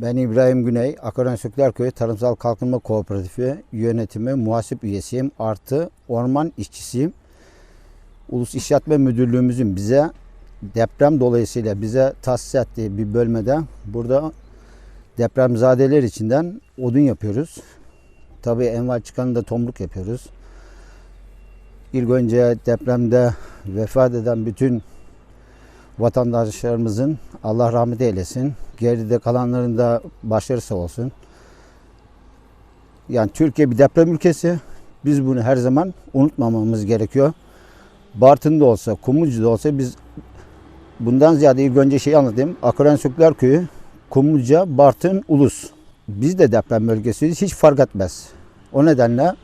Ben İbrahim Güney, Akaran Sökler Köyü Tarımsal Kalkınma Kooperatifi yönetimi muhasip üyesiyim. Artı orman işçisiyim. Ulus İşletme Müdürlüğümüzün bize deprem dolayısıyla bize tahsis ettiği bir bölmede burada depremzadeler içinden odun yapıyoruz. Tabii enval çıkanı da tomruk yapıyoruz. İlk önce depremde vefat eden bütün vatandaşlarımızın Allah rahmet eylesin. Geride kalanların da başarısı olsun. Yani Türkiye bir deprem ülkesi. Biz bunu her zaman unutmamamız gerekiyor. Bartın'da olsa, Kumlucu'da olsa biz bundan ziyade ilk önce şeyi anlatayım. Akıran Sökler Köyü, Kumluca, Bartın, Ulus. Biz de deprem bölgesiyiz. Hiç fark etmez. O nedenle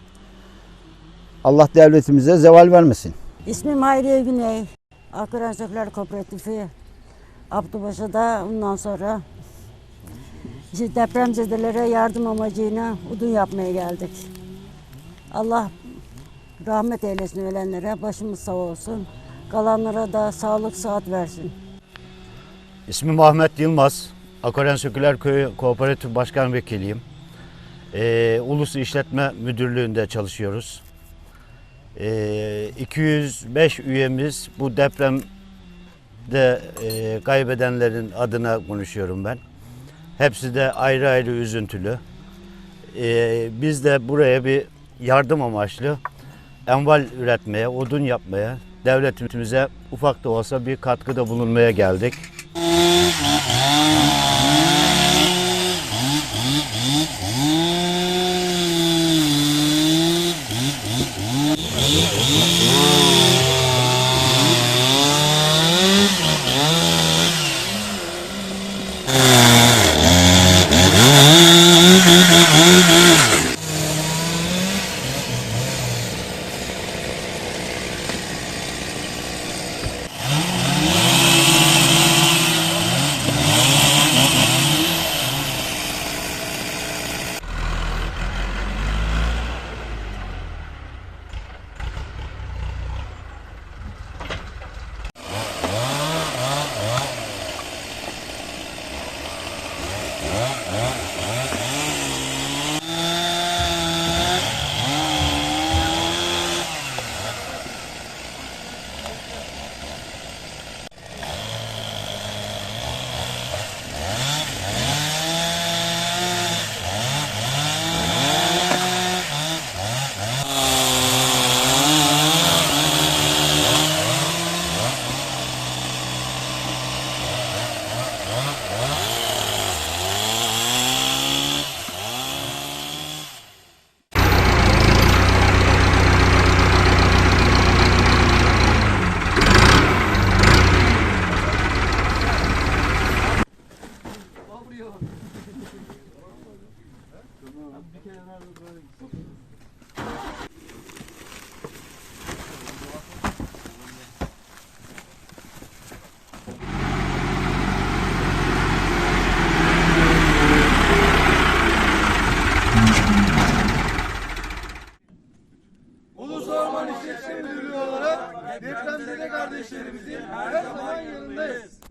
Allah devletimize zeval vermesin. İsmim Hayriye Güney. Akıran Sökler Kooperatifi. Abdübaşı'da ondan sonra işte depremzedelere yardım amacıyla odun yapmaya geldik. Allah rahmet eylesin ölenlere, başımız sağ olsun. Kalanlara da sağlık saat versin. İsmim Ahmet Yılmaz. Akoren Söküler Köyü Kooperatif Başkan Vekiliyim. Ee, Ulus İşletme Müdürlüğü'nde çalışıyoruz. Ee, 205 üyemiz bu depremde e, kaybedenlerin adına konuşuyorum ben. Hepsi de ayrı ayrı üzüntülü. Ee, biz de buraya bir yardım amaçlı enval üretmeye, odun yapmaya, devletimize ufak da olsa bir katkıda bulunmaya geldik. Orman İşletme Müdürlüğü olarak depremzede kardeşlerimizin her zaman yanındayız.